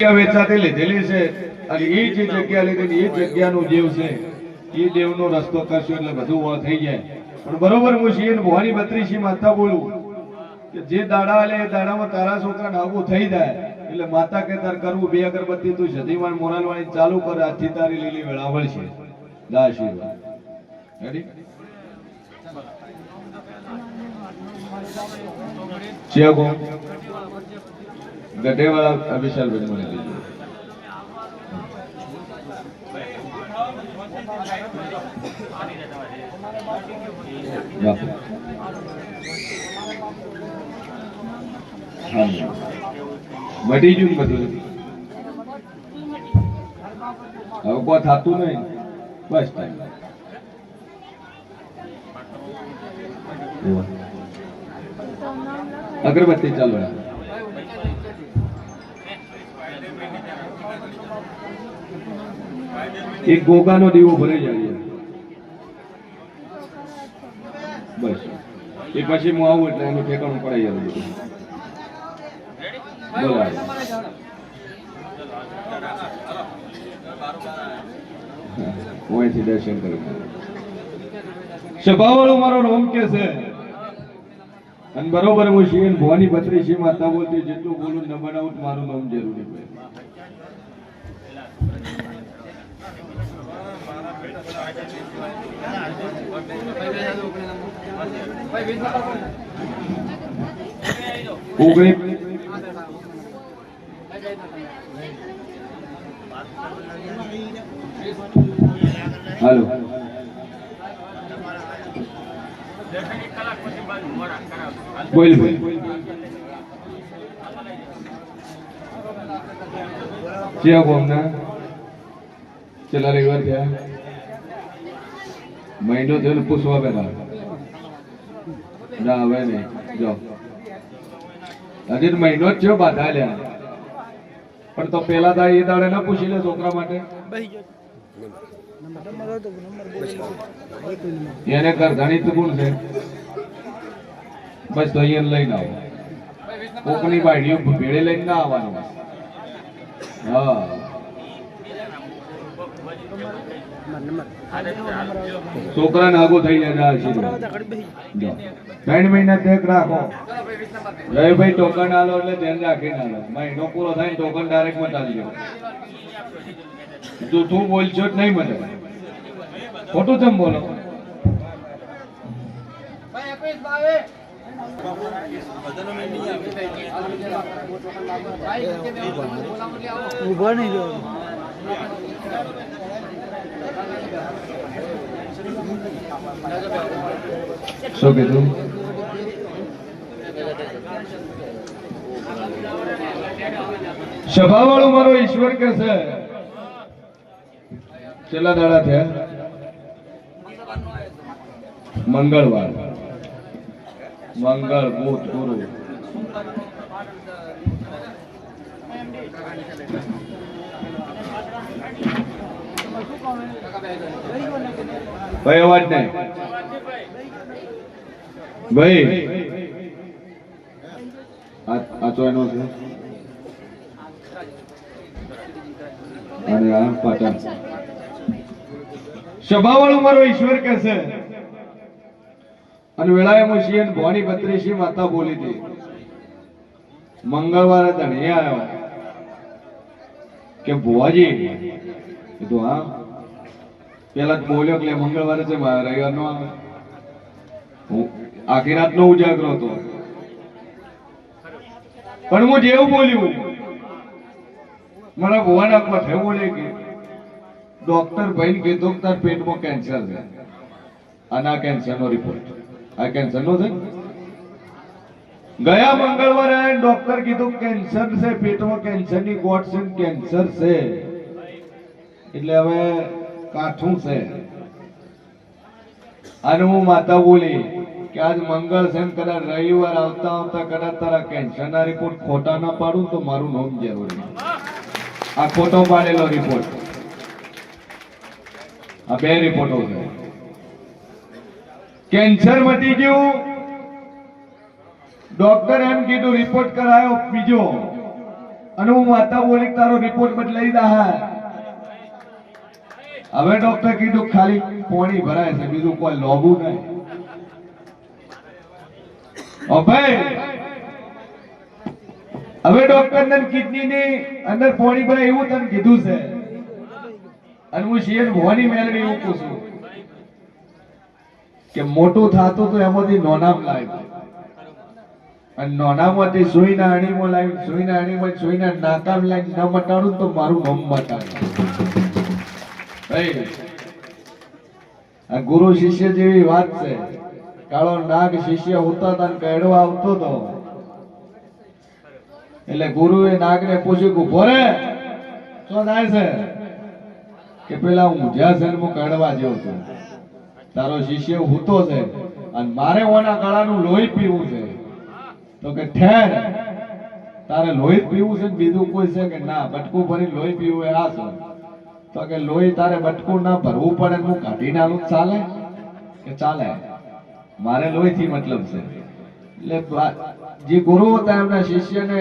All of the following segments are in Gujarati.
જગ્યા વેચાતી લીધેલી છે અને એ જે જગ્યા લીધેલી એ જગ્યાનું દેવ છે. એ દેવનો રસ્તો કરશો એટલે બધું વ થઈ જાય. પણ બરોબર હું છીએ ને ભવાની બત્રીસી માતા બોલું કે જે દાડા લે દાડામાં તારા છોકરા નાગું થઈ જાય. એટલે માતા કે તાર કરવું બે અગરબત્તી તું સતીમાન મોરાલવાણી ચાલુ કર આજથી તારી લીલી વેળાવળ છે દા રેડી? ચેગો ગઢેવાળા અભિશાલભાઈ મને દીધું રાખો. મટી ગયું બધું હવે કોઈ થતું નહીં બસ ટાઈમ અગરબત્તી ચાલો એક ગોગાનો દીવો ભરાઈ જાય બસ. એ પછી હું આવું એટલે એનું ઠેકાણું પડાઈ હું અહીંથી દર્શન કરી. સભાવાળો મારો રોમ કે છે? અને બરોબર હું શિવન ભવાની બત્રી શિવ માતા બોલતી જેટલું બોલું ન બનાવું મારું નામ જરૂરી હોય ઓગણી હાલો. બોલ બોલ. ક્યાં બોમના છેલ્લા રવિવાર થયા. મહિનો થયો પૂછવા પેલા ના, હવે નહીં. જો. હજી મહિનો જ થયો બાધા લ્યા પણ તો પેલા તો એ દાડે ના પૂછી લે છોકરા માટે. એને કર ગણિત ગુણ છે. બસ તો અહીંયા લઈને આવો. કોકની બાયડીઓ ભેળે લઈને ના આવવાનું. હા. છોકરાને આગો થઈ જાય ત્રણ મહિના ચેક રાખો. રવિભાઈ ટોકન આલો એટલે ધ્યાન રાખીને આલો. મહિનો પૂરો થાય ટોકન ડાયરેક્ટ મટાડી દો તું બોલશો જ નહીં મને. ખોટું ચમ બોલો? ઊભા નહીં શું કીધું? સભાવાળો મારો ઈશ્વર કે છે? છેલ્લા દાડા થયા? મંગળવાર. મંગળ બુધ ગુરુ. ભાઈ અવાજ નહીં? ભાઈ. અને આ કે અને વેળાએ બત્રીસી માતા બોલી હતી. મંગળવારે ધણી આવ્યો. કે ભુવાજી કીધું, હા. પેલા બોલ્યો કે મંગળવારે છે રવિવાર નો આવે. હું આખી રાત નો ઉજાગરો હતો. પણ હું જેવું બોલ્યું, મારા ભુવાન આપવા થયું બોલે કે, ડોક્ટર ભાઈ કીધું તાર પેટમાં કેન્સર છે. અને આ કેન્સરનો રિપોર્ટ આ કેન્સર નો છે ગયા મંગળવારે ડોક્ટર કીધું કેન્સર છે, પેટમાં કેન્સરની ગોટ છે કેન્સર છે. એટલે હવે કાઠું છે. અને હું માતા બોલી કે આજ મંગળ છે કદાચ રવિવાર આવતા આવતા કદાચ તારા કેન્સરના રિપોર્ટ ખોટા ના પાડું તો મારું નામ જરૂરી આ ખોટો પાડેલો રિપોર્ટ આ બે રિપોર્ટો છે. કેન્સર મટી ગયું. ડોક્ટર એમ કીધું રિપોર્ટ કરાયો બીજો. અને હું માતા બોલી તારો રિપોર્ટ બદલાઈ દા હવે ડોક્ટર કીધું ખાલી પોણી ભરાય છે, બીજું કોઈ લોબું નહીં. હવે ડોક્ટર ને કિડની ની અંદર પોણી ભરાય એવું તને કીધું છે? અને હું શિયર ભવાની મેળવી એવું પૂછું કે મોટું થતું તો એમાંથી નોનામ લાવ્યું. અને નોનામાંથી સુઈના અણીમાં લાવ્યું, સુઈના અણીમાં સુઈના નાકામ લાવી ન મટાડું તો મારું મમ મટાડે ગુરુ શિષ્ય જેવી વાત છે. કાળો નાગ શિષ્ય હોતા હતા ને આવતો હતો એટલે ગુરુએ નાગને પૂછ્યું કે ઊભો રે થાય છે? કે પેલા હું જ્યાં જન્મ કહેડવા જેવો છું. તારો શિષ્ય હૂતો છે અને મારે ઓના ગળાનું લોહી પીવું છે. તો કે, ઠેર, તારે લોહી પીવું છે બીજું કોઈ છે કે ના? બટકું ભરી લોહી પીવું એ આ છે. તો કે લોહી તારે બટકું ના ભરવું પડે હું કાઢી નાલું ચાલે? કે ચાલે? મારે લોહી થી મતલબ છે. એટલે જે ગુરુ હતા એમના શિષ્યને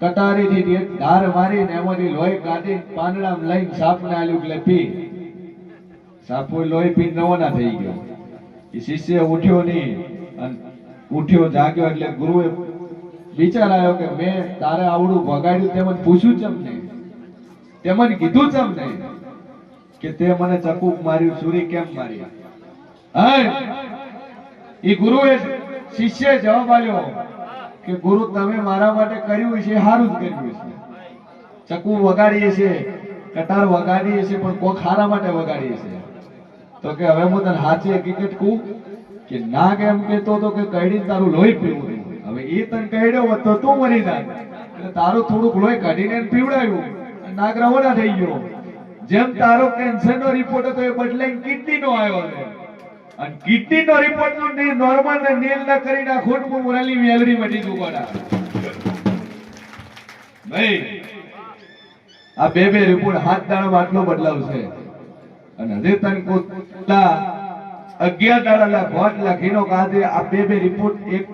કટારીથી ધાર મારીને એમાંથી લોહી કાઢી પાંદડામાં લઈને સાપને આલ્યું એટલે પી. સાપુ લોહી પી નવોના થઈ ગયો. એ શિષ્ય ઉઠ્યો નહીં અને ઉઠ્યો જાગ્યો એટલે ગુરુએ વિચાર આવ્યો કે મેં તારે આવડું ભગાડ્યું તેમ પૂછ્યું ચમ નહીં તે મને કીધું છે અમને કે તે મને ચકુક માર્યું, સુરી કેમ મારી? હા? એ ગુરુએ શિષ્ય જવાબ આપ્યો કે, ગુરુ, તમે મારા માટે કર્યું છે સારું જ કર્યું છે ચકુ વગાડીએ છે કટાર વગાડીએ છે પણ કોક હારા માટે વગાડીએ છે તો કે, હવે હું તને હાચે હકીકત કહું કે ના કેમ કેતો તો કે કઈડી તારું લોહી પીવું હવે એ તને કઈડ્યો તો તું મરી જાય તારું થોડુંક લોહી કાઢીને પીવડાવ્યું નાગ રવાના થઈ ગયો. જેમ તારો કેન્સર નો રિપોર્ટ હતો એ બદલાઈને કિડની નો આવ્યો છે. અને કિડની નો રિપોર્ટ નો નોર્મલ ને નીલ ના કરી નાખો હું મોરાલી મેલડી મટી દુકોડા ભાઈ, આ બે બે રિપોર્ટ હાથ દાણા આટલો બદલાવ છે અને હજે તને કોટલા અગિયાર દાડાના ભોટ લખીનો કાઢે આ બે બે રિપોર્ટ એક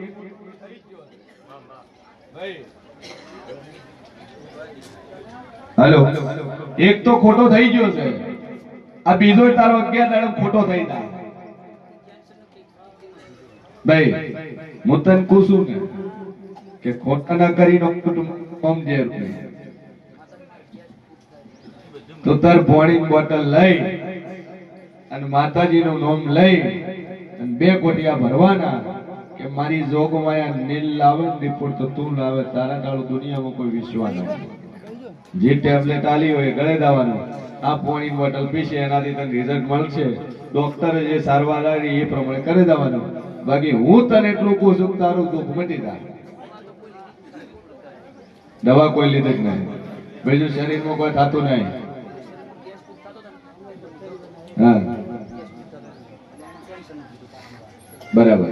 હેલો. એક તો ખોટો થઈ ગયો છે. આ બીજો તારો અગિયાર દાડો ખોટો થઈ જાય. ભાઈ, હું તને પૂછું ને કે ખોટા ના કરી કુટુંબ સમજે તો તાર પોણી બોટલ લઈ અને માતાજીનું નામ લઈ અને બે કોટિયા ભરવાના કે મારી જોગમાયા નીલ લાવે ને તો તું લાવે, તારા ડાળું દુનિયામાં કોઈ વિશ્વાસ નથી. જે ટેબ્લેટ આલી હોય, ગળે દાવાનું. આ પોણી બોટલ પીશે, એનાથી તને રિઝલ્ટ મળશે. ડોક્ટરે જે સારવાર આવી એ પ્રમાણે કરી દેવાનું. બાકી હું તને એટલું કહું છું તારું દુઃખ મટી જાય. દવા કોઈ લીધે જ નહીં. બીજું શરીરમાં કોઈ થતું નહીં. હા. બરાબર.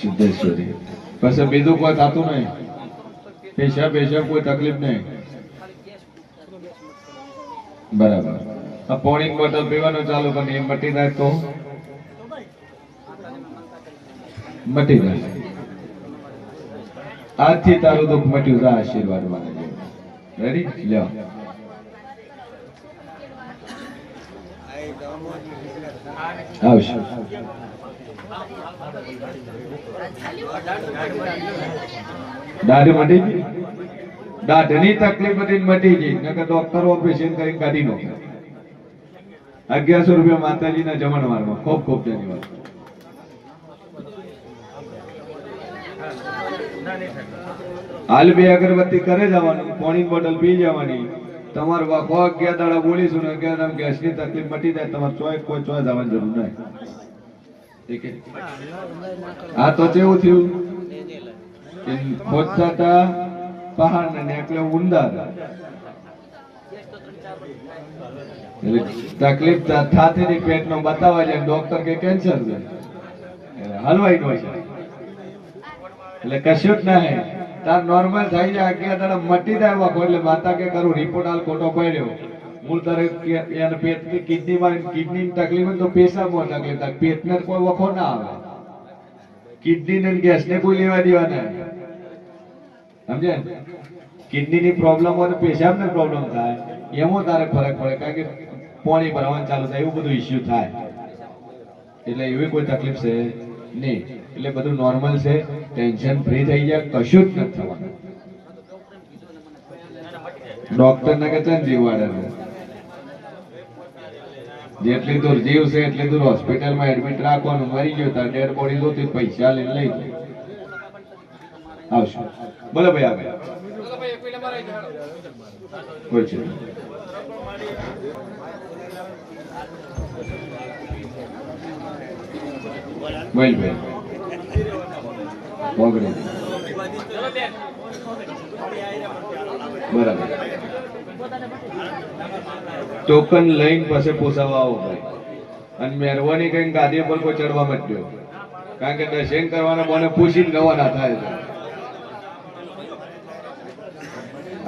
સિદ્ધેશ્વરી. પછી બીજું કોઈ થતું નહીં. પેશા પેશાબ કોઈ તકલીફ નહીં. બરાબર. આ પોણી બોટલ પીવાનું ચાલુ કરીને એ મટી જાય તો? મટી જાય. આજથી તારું દુઃખ મટ્યું, જા આશીર્વાદ મને રેડી લ્યો. આવશે. દાઢ મટી ગઈ? દાઢની તકલીફ હતી મટી ગઈ. નકર ડોક્ટર ઓપરેશન કરીને કાઢી નાખે. અગિયારસો રૂપિયા માતાજીના જમણવારમાં. ખૂબ ખૂબ ધન્યવાદ. હાલ બે અગરબત્તી કરે જવાનું પાણી બોટલ પી જવાની તમારે વાખો અગિયાર દાડા બોલીશું ને અગિયાર દાડા ગેસની તકલીફ મટી જાય, તમારે ચોય કોઈ ચોય જવાની જરૂર નહીં. હા, તો કેવું થયું. ખોદતા પહાડ ને એટલે ઉંદર. તકલીફ થાતી ની બતાવવા જાય ડોક્ટર કે કેન્સર છે. હલવાઈ નો છે. એટલે કશું જ નહીં. તાર નોર્મલ થઈ જાય કે દાડા મટી જાય વાકો એટલે માતા કે કરું રિપોર્ટ હાલ ખોટો પડ્યો. મૂળ તારે એને પેટ પેટની કિડનીમાં કિડની તકલીફ હોય તો પેશાબમાં તકલીફ થાય. પેટને કોઈ વખો ના આવે. કિડની ને ગેસ ને કોઈ લેવા દેવા નહીં. સમજે કિડનીની પ્રોબ્લેમ હોય તો પેશાબની પ્રોબ્લેમ થાય. એમાં તારે ફરક પડે, કારણ કે પાણી ભરવાનું ચાલુ થાય, એવું બધું ઇસ્યુ થાય. એટલે એવી કોઈ તકલીફ છે નહીં. એટલે બધું નોર્મલ છે ટેન્શન ફ્રી થઈ જાય, કશું જ નથી થવાનું. ડોક્ટર ને કે ચંદ જીવાડે જેટલી દૂર જીવ છે, એટલી દૂર હોસ્પિટલમાં એડમિટ રાખવાનું. મરી ગયો, તાર ડેડ બોડી જોતી પૈસા લઈને લઈ જાય આવશું. બોલો ભાઈ આગળ બોલ છે. બોલ બરાબર. ટોકન લઈને પાસે પોસાવા આવો ભાઈ. અને મહેરબાની કઈ ગાદી પર કોઈ ચડવા માંડ્યો કારણ કે દર્શન કરવાના મને પૂછીને ગવાના થાય. છે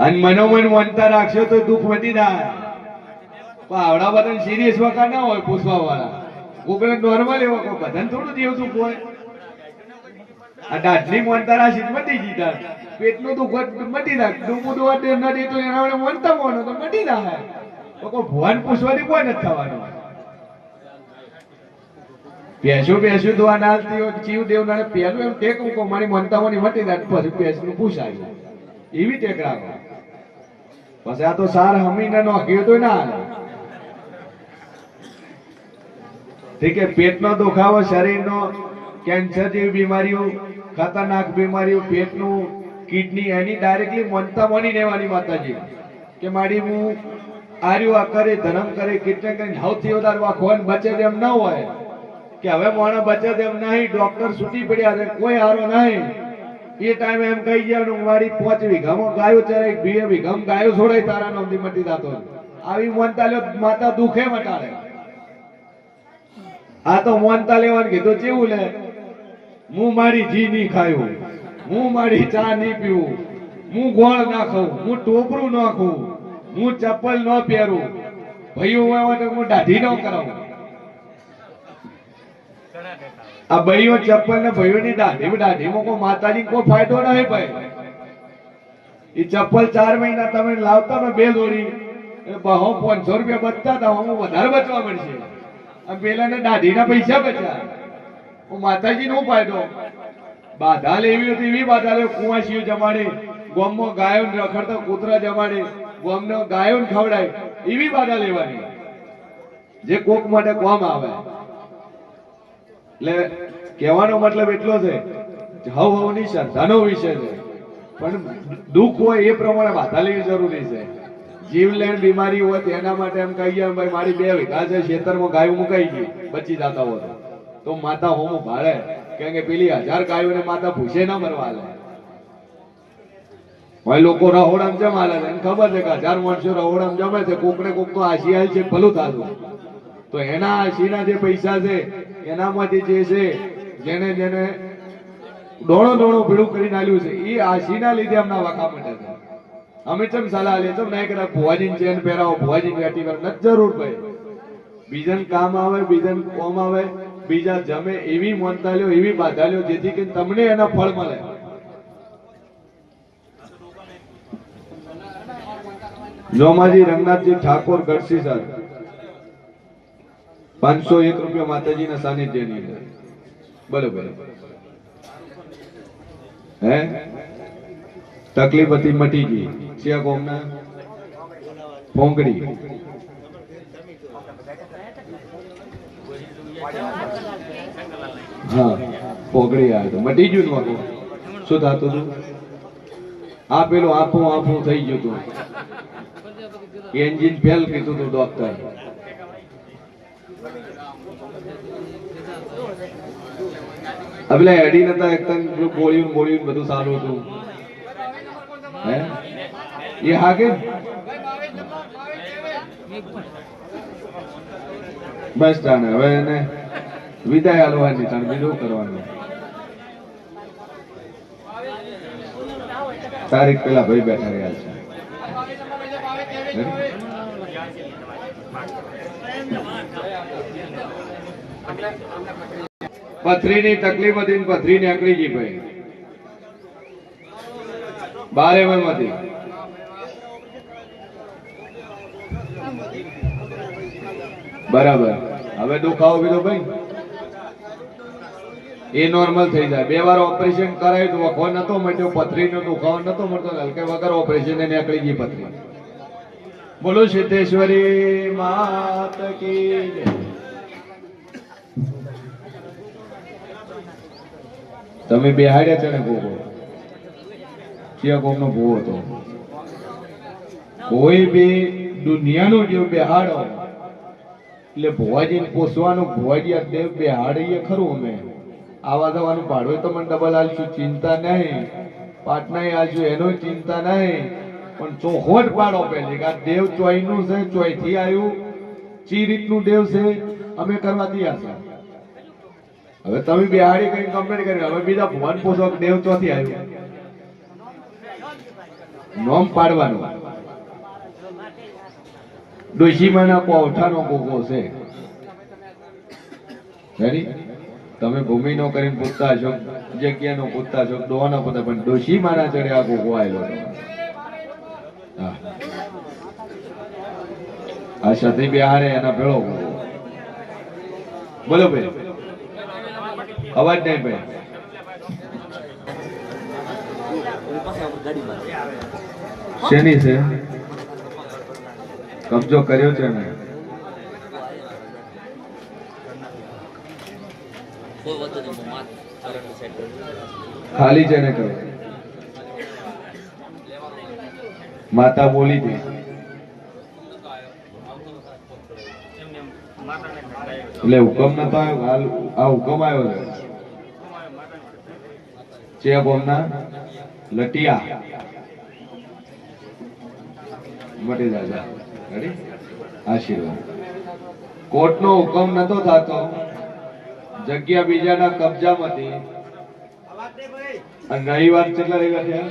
અને મનોમન વનતા રાખશો તો દુઃખ વધી જાય. પણ આવડા બધા સિરિયસ વખત ના હોય પૂછવા વાળા કોકને નોર્મલ એવો કોઈ બધાને થોડું જેવું દુઃખ હોય. આ દાઢની મનતા રાખી મટી જીતા પેટનું દુઃખ મટી જાય. ડૂબું દુવા દે ન દે તો એના વડે મનતા મોનો તો મટી જાય. તો કોઈ ભગવાન પૂછવાની કોઈ નથી થવાનું. પેશું પેશું દુઆ ના હાલતી હોય જીવ દેવ નાને પહેલું એમ ટેક મૂકો મારી મોની મટી જાય. પછી પેશનું પૂછાય. એવી ટેક રાખો. પછી આ તો સાર હમીને નોખ્યો તો ના ઠીક છે, પેટનો દુખાવો, શરીરનો કેન્સર જેવી બીમારીઓ, ખતરનાક બીમારીઓ, પેટનું કિડની એની ડાયરેક્ટલી મનતા મની લેવાની માતાજી. કે મારી હું આર્યું આ કરે ધર્મ કરે કેટલા કરીને સૌથી વધારે વાખવાન બચે તેમ ન હોય. કે હવે મોણા બચે તેમ નહીં ડોક્ટર છૂટી પડ્યા છે, કોઈ હારો નહીં. એ ટાઈમે એમ કહી ગયા મારી પાંચ વીઘામાં ગાયો ચરે બે વીઘામાં ગાયો છોડાય તારા નામથી મટી જાતો આવી મોનતા લ્યો માતા દુખે મટાડે આ તો મોનતા લેવાનું કીધું કેવું લે? હું મારી ઘી નહીં ખાયું. હું મારી ચા નહીં પીવું. હું ગોળ ના ખાઉં. હું ટોપરું ન ખાઉં. હું ચપ્પલ ન પહેરું. ભાઈઓ હું દાઢી ન કરાવું. આ ભાઈઓ ચપ્પલ ને ભાઈઓની દાઢી, દાઢીમાં કોઈ માતાજી કોઈ ફાયદો નહીં ભાઈ. એ ચપ્પલ ચાર મહિના તમે લાવતા ને બે જોડી બહુ પાંચસો રૂપિયા બચતા હતા હું વધારે બચવા મળશે. અને દાઢી ના પૈસા બચ્યા. હું માતાજી નો ફાયદો? બાધા લેવી હતી, એવી બાધા લે કુવાસીઓ જમાડે, ગોમમાં ગાયો રખડતા કૂતરા જમાડે, ગોમનો ગાયો ને ખવડાય એવી બાધા લેવાની. જે કોક માટે કોમ આવે. એટલે કહેવાનો મતલબ એટલો છે હવ હવની શ્રદ્ધાનો વિષય છે. પણ દુઃખ હોય એ પ્રમાણે બાધા લેવી જરૂરી છે. જીવલેણ બીમારી હોય તેના માટે એમ કહીએ ભાઈ, મારી બે વીઘા છે, ખેતરમાં ગાયું મુકાઈ ગઈ બચી જતા હોય તો. માતા હોમો ભાડે કેમ કે પેલી હજાર ગાયોને માતા ભૂસે ના મરવા લે ભાઈ, લોકો રહોડામ જમાલે છે. ખબર છે કે હજાર માણસો રહોડામ જમે છે. કોક ને કોક તો આશી છે, ભલું થાતું. તો એના આશીના જે પૈસા છે એનામાંથી જે છે જેને જેને ડોણો ડોણો ભીડું કરી નાખ્યું છે, એ આશીના લીધે એમના વાકા માટે છે. અમે ચમ સલાહ લે ચમ નહીં કરા ભુવાજી ચેન પહેરાવો ભુવાજી વેટી કરો નથી જરૂર ભાઈ. બીજાને કામ આવે, બીજાને કોમ આવે, બીજા જમે એવી માનતા એવી બાધા લ્યો જેથી કરીને તમને એના ફળ મળે. જોમાજી રંગનાથજી ઠાકોર ગઢસી સર પાંચસો એક રૂપિયા માતાજીના સાનિધ્યની અંદર. બરોબર. હે? તકલીફ હતી મટી ગઈ શિયા કોમના? ફોંગડી. હા પોગડી આવ્યો તો. મટી ગયું આખું શું થતું હતું? આ પેલું આંખું આંખું થઈ ગયું હતું. એન્જિન ફેલ કીધું હતું ડોક્ટર પેલા એડી નતા એકદમ પેલું ગોળીયું ને બધું સારું હતું. હે? એ હા કે બસ તાને હવે એને વિદાય આલવાની તાને બીજું કરવાનું? તારીખ પેલા ભાઈ બેઠા રહ્યા છે. પથરીની તકલીફ હતી પથરી નીકળી ગઈ ભાઈ. બારે માંથી બરાબર. હવે દુખાવો બીજો ભાઈ. એ નોર્મલ થઈ જાય. બે વાર ઓપરેશન કરાયું તો વખો નતો મળ્યો, પથરીનો દુખાવો નતો મળતો, હલકે વગર ઓપરેશન નીકળી ગઈ પથરી. બોલો સિદ્ધેશ્વરી માત કી. તમે બેહાડ્યા છે ને ભોગો ક્યાં કોમનો ભૂવો હતો. કોઈ બે દુનિયાનો દેવ બેહાડો એટલે ભોવાજી પોસવાનું, ભોવાજી આ દેવ બેહાડીએ ખરું અમે. આવા જવાનું ભાડું તો મને ડબલ આલશું, ચિંતા નહીં. પાટના આલશું, એનો ચિંતા નહીં. પણ ચોખવટ પાડો પેલી કે આ દેવ ચોઈનું છે ચોઈથી આવ્યું. ચી રીતનું દેવ છે, અમે કરવા તૈયાર છે. હવે તમે બિહારી કઈ કમ્પ્લેન કરી હવે બીજા ભુવન પોષક દેવ ચોથી આવ્યું? નોમ પાડવાનું. ડોશીમાના પોઠાનો કોકો છે. તમે ભૂમિ નો કરીને પૂછતા છો જગ્યા નો પૂછતા છો ડોવાનો પૂછતા, પણ ડોશીમાના ચડે આ કોકો આવેલો હા. આ સતી બિહારે એના ભેળો બોલો ભાઈ. અવાજ નહીં ભાઈ શેની છે? કબજો કર્યો છે ને? ખાલી છે ને કહ્યું માતા બોલી હતી એટલે હુકમ નતો આવ્યો? હાલ આ હુકમ આવ્યો છે? ચે ગોમના લટિયા. મટી દાદા રેડી આશીર્વાદ. કોર્ટનો હુકમ નતો થતો. જગ્યા બીજાના કબજામાંથી. અને રવિવાર કેટલા રવિવાર છે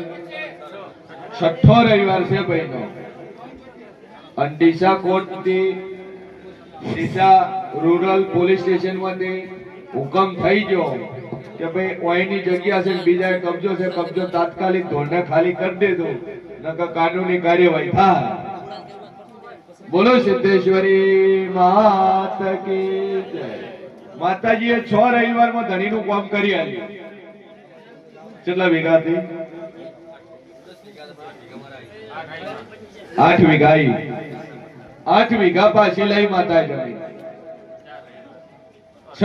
છઠ્ઠો રવિવાર છે ભાઈનો. અને ડીસા કોર્ટથી ડીસા રૂરલ પોલીસ સ્ટેશનમાંથી હુકમ થઈ ગયો. કે ભાઈ ઓઈની જગ્યા છે બીજાએ કબજો છે, કબજો તાત્કાલિક ધોરણે ખાલી કરી દેજો નકર કાનૂની કાર્યવાહી થાય. બોલો સિદ્ધેશ્વરી માત કી જય. માતાજીએ છ રવિવારમાં ધણીનું કામ કરી આપ્યું. કેટલા વીઘા થી આઠ વીઘા આઠ વીઘા પાછી લઈ માતા જમીન. છ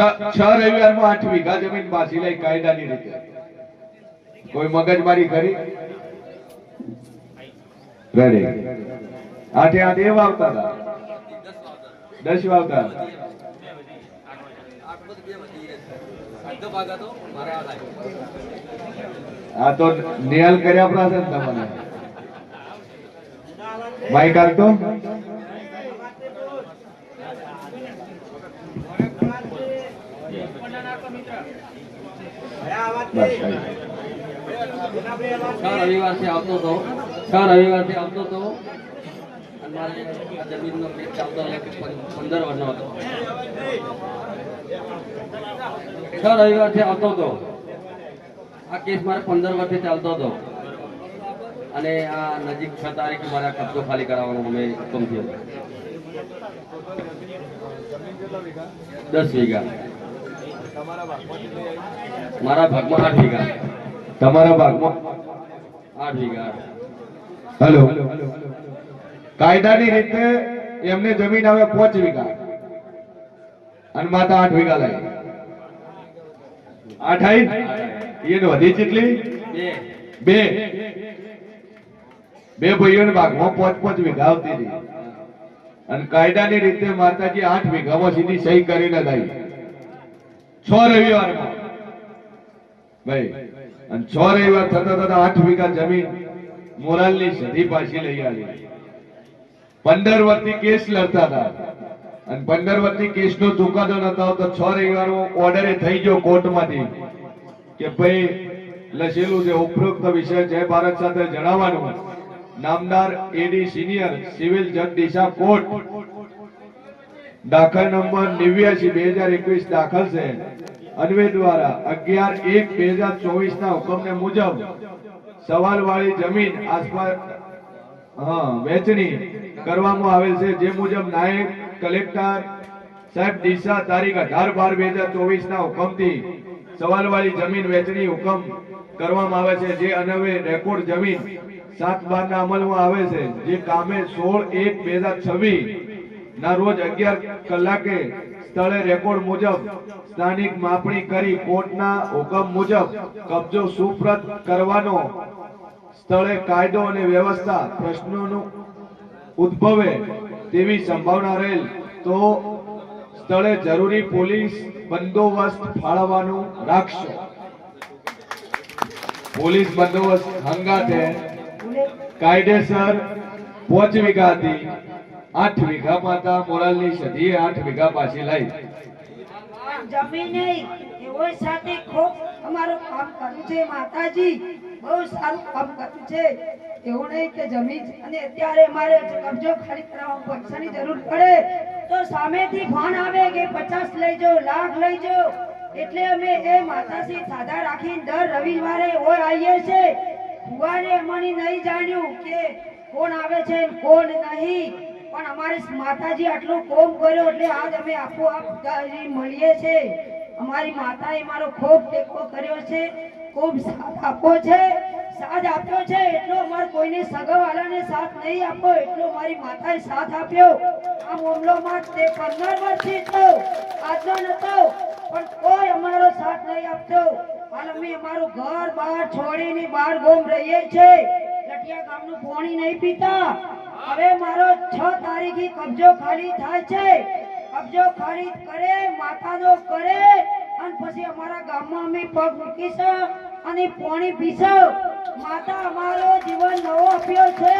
રવિવારમાં આઠ વીઘા જમીન પાછી લઈ કાયદાની રીતે. કોઈ મગજમારી કરી? રેડી આઠે આઠ એ વાવતા હતા. દસ વાવતા આ તો નિયલ કર્યા પ્રાસન તમને. માઈક આવતો છ રવિવારથી આવતો હતો? છ રવિવારથી આવતો હતો? અને મારે આ જમીનનો કેસ ચાલતો પંદર વર્ષનો હતો. છ રવિવારથી આવતો હતો. આ કેસ મારે પંદર વર્ષથી ચાલતો હતો. અને આ નજીક છ તારીખે મારે કબજો ખાલી કરાવવાનો અમે હુકમ થયો. દસ વીઘા. મારા ભાગમાં આઠ વીઘા. તમારા ભાગમાં આઠ વીઘા. હેલો. કાયદાની રીતે એમને જમીન આવે પાંચ વીઘા. અને માતા આઠ વીઘા લાવી આઠ આઈ? એને વધી કેટલી બે. બે. બે ભાઈઓના ભાગમાં પાંચ પાંચ વીઘા આવતી હતી. અને કાયદાની રીતે માતાજી આઠ વીઘામાં સીધી સહી કરીને લાવી છ રવિવારમાં ભાઈ, અને છ રવિવાર થતા થતા આઠ વીઘા જમીન મોરાલની સધી પાછી લઈ આવી. પંદર વર્ષથી કેસ લડતા હતા. અને પંદર વર્ષથી કેસનો ચુકાદો નતો આવતો. છ રવિવાર ઓર્ડર થઈ ગયો કોર્ટમાંથી કે ભાઈ, લખેલું જે ઉપરોક્ત વિષય જય ભારત સાથે જણાવવાનું. નામદાર એડી સિનિયર સિવિલ જજ દિશા કોર્ટ દાખલ નંબર નેવ્યાસી બે હજાર એકવીસ દાખલ છે. અન્વય દ્વારા અગિયાર એક, બે હજાર ચોવીસ ના હુકમને મુજબ સવાલવાળી જમીન આસપાસ, હા, વેચણી કરવામાં આવેલ છે. જે મુજબ નાયબ કલેક્ટર સાહેબ ડીસા તારીખ અઢાર બાર, બે હજાર ચોવીસ ના હુકમથી સવાલવાળી જમીન વેચણી હુકમ કરવામાં આવે છે. જે અનવે રેકોર્ડ જમીન સાત બાર ના અમલમાં આવે છે. જે કામે સોળ એક, બે હજાર છવ્વીસ ના, રોજ અગિયાર કલાકે સ્થળે રેકોર્ડ મુજબ સ્થાનિક માપણી કરી કોર્ટના હુકમ મુજબ કબજો સુપ્રત કરવાનો સ્થળે કાયદો અને વ્યવસ્થા પ્રશ્નોનું ઉદ્ભવે તેવી સંભાવના રહેલ. તો સ્થળે જરૂરી પોલીસ બંદોબસ્ત ફાળવવાનું રાખશો. પોલીસ બંદોબસ્ત હંગાતે કાયદેસર પહોંચવી હતી આઠ વીઘા માતા મોરાલની સદીએ આઠ વીઘા પાછી લઈ. જમીન એવો સાથે ખૂબ અમારું કામ કર્યું છે, માતાજી. બહુ સારું કામ કર્યું છે. એવું નહીં કે જમીન અને અત્યારે મારે કબજો ખાલી કરાવવા પૈસાની જરૂર પડે. તો સામેથી ફોન આવે કે પચાસ લઈ જાઓ, લાખ લઈ જાઓ. એટલે અમે એ માતાજી સાદા રાખીને દર રવિવારે ઓય આવીએ છે. ભુવાને અમને નહીં જાણ્યું કે કોણ આવે છે કોણ નહીં. પણ અમારે માતાજી આટલું કોમ કર્યો એટલે આજ અમે આપો આપ મળીએ છે અમારી માતાએ મારો ખૂબ ટેકો કર્યો છે, ખૂબ સાથ આપ્યો છે, સાથ આપ્યો છે, એટલો અમારે કોઈને સગાવાલાને સાથ નહીં આપો, એટલો મારી માતાએ સાથ આપ્યો. આ મામલોમાં તે પંદર વર્ષથી હતો આજનો નતો, પણ કોઈ અમારો સાથ નહીં આપતો. હાલ અમે અમારું ઘર બહાર છોડીને બહાર ગોમ રહીએ છે લટિયા ગામનું પાણી નહીં પીતા. હવે મારો છ તારીખે કબજો ખાલી થાય છે. કબજો ખાલી કરે માતાનો કરે અને પછી અમારા ગામમાં અમે પગ મૂકીશું અને પાણી પીશું. માતા અમારો જીવન નવો આપ્યો છે.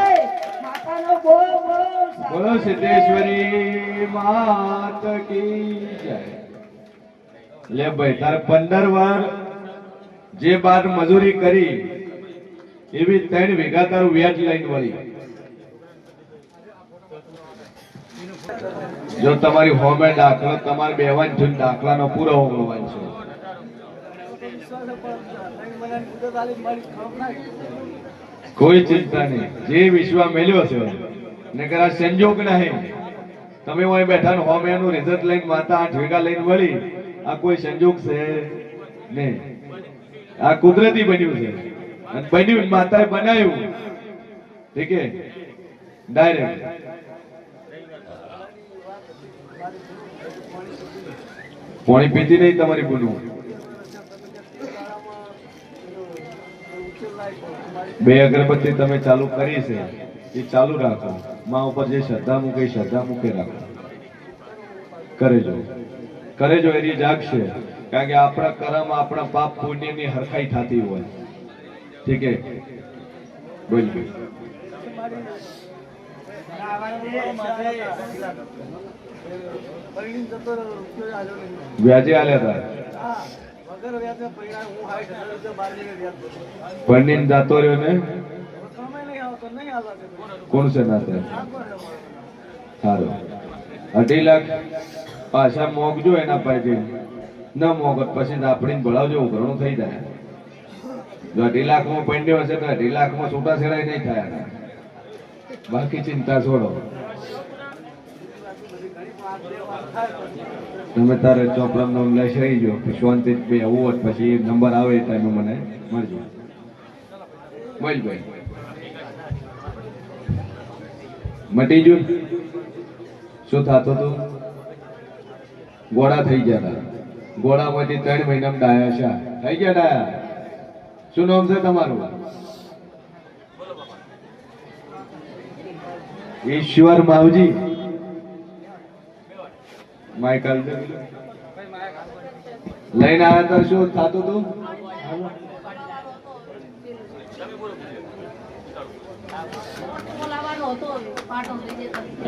માતાનો બહુ બહુ બોલો સિદ્ધેશ્વરી માત કી જય. લે ભાઈ તારે પંદર વાર જે બાર મજૂરી કરી એવી ત્રણ વીઘા તારું વ્યાજ લઈને વળી. જો તમારી હોમે દાખલો, તમારે બેવાન જૂન દાખલાનો પૂરો હોવાનો છે. કોઈ ચિંતા નહીં. જે વિશ્વા મેલ્યો છે ને આ સંજોગ નહીં. તમે અહીં બેઠા હોમે એનું રિઝલ્ટ લઈને માતા આઠ વીઘા લઈને વળી, આ કોઈ સંજોગ છે નહીં. આ કુદરતી બન્યું છે. બન્યું માતાએ બનાવ્યું. ઠીક ડાયરેક્ટ પાણી પીતી નહીં તમારી બોલવું બે અગરબત્તી તમે ચાલુ કરી છે, એ ચાલુ રાખો. માં ઉપર જે શ્રદ્ધા મૂકે શ્રદ્ધા મૂકે રાખો. કરે જો. કરે જો એની જાગશે. કારણ કે આપણા કર્મ આપણા પાપ પુણ્યની હરખાઈ થતી હોય. ઠીક છે? બોલ બોલ વ્યાજે આલ્યા હતા પંડિત જાતો રહ્યો ને? કોણ છે ના થાય સારું અઢી લાખ પાછા મોગજો એના પાસે ન મોગત પછી આપડીને ભણાવજો ઘણું થઈ જાય. જો અઢી લાખમાં પંડ્યો હશે તો અઢી લાખમાં છૂટા છેડાય નહીં થયા બાકી ચિંતા છોડો. તમે તારે ચોપડા નો લેશ, રહી ગયો. શાંતિ ભાઈ આવું હોત, પછી નંબર આવે ટાઈમે મને મળજો. બોલ મટી ગયું શું થતું હતું? ગોળા થઈ ગયા હતા. ગોળામાંથી ત્રણ મહિનામાં ડાયા છે. થઈ ગયા ડાયા? શું નામ છે તમારું? ઈશ્વર માવજી. માઇકલ. લઈને આવ્યા તો શું થતું હતું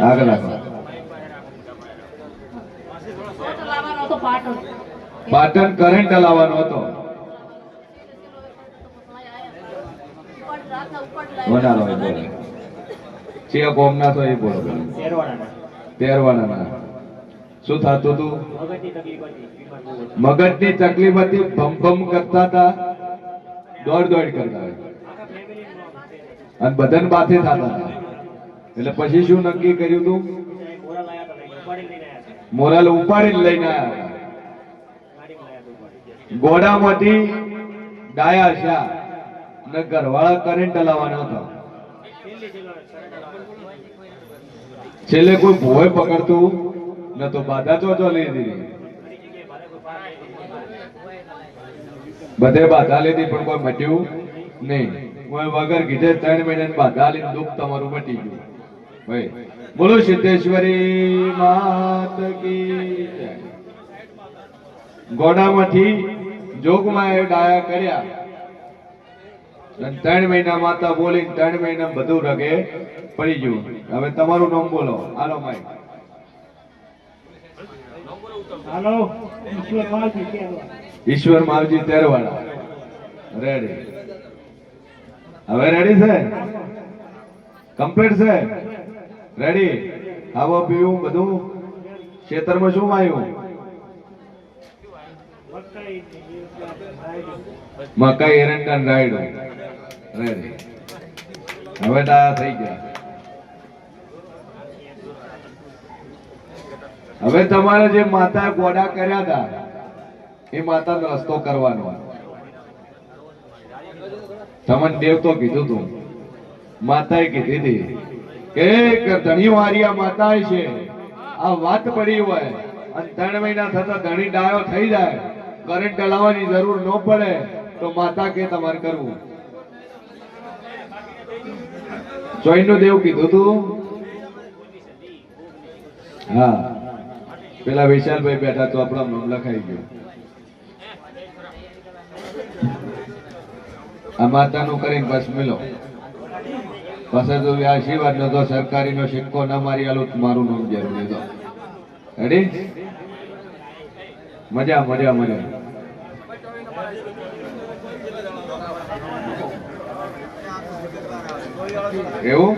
આગળ પાટણ કરંટ લાવવાનો હતો. વનારો બોલે. છે કોમના તો એ બોલો. તેરવાના ના. શું થતું હતું? મગજની તકલીફ હતી ભમ ભમ કરતા હતા, દોડ દોડ કરતા અને બધાને બાથે થતા એટલે પછી શું નક્કી કર્યું તું? મોરલ ઉપાડીને લઈને આવ્યા ગોડામાંથી ડાયા શા ને ઘરવાળા કરંટ લાવવાનો હતો. છેલ્લે કોઈ ભોય પકડતું? ન તો બાધા ચો ચો લઈ બધે બાધા લીધી, પણ કોઈ મટ્યું નહીં. કોઈ વગર કીધે ત્રણ મહિના બાધા લઈને દુઃખ તમારું મટી ગયું. બોલો સિદ્ધેશ્વરી માત કી ગોડામાંથી જોગમાં એ ડાયા કર્યા. અને ત્રણ મહિના માતા બોલી ત્રણ મહિના બધું રગે પડી ગયું. હવે તમારું નામ બોલો. આલો માઈ. ઈશ્વર માવજી તેરવાડા. રેડી હવે રેડી છે? કમ્પ્લીટ છે? રેડી ખાવા પીવું બધું? ખેતરમાં શું આવ્યું મકાઈ એરંડા રાયડું. રેડી હવે ડા થઈ ગયા. હવે તમારે જે માતા ગોડા કર્યા હતા, એ માતાનો રસ્તો કરવાનો તમને દેવ કીધું તું. માતાએ કીધી હતી કે ધણી વારિયા માતા છે, આ વાત પડી હોય, અને ત્રણ મહિના થતા ધણી ડાયો થઈ જાય કરંટ ચલાવવાની જરૂર ન પડે, તો માતા કે તમારે કરવું? ચોઈનું દેવ કીધું તું? હા. પેલા વિશાલભાઈ બેઠા તો આપણા નામ લખાઈ ગયું. આ માતાનું કરીને બસ મિલો. પછી તો આશીર્વાદ નતો તો સરકારી નો સિક્કો ના મારી આલું મારું નામ જરૂર લીધો રેડી મજા મજા મજા. એવું?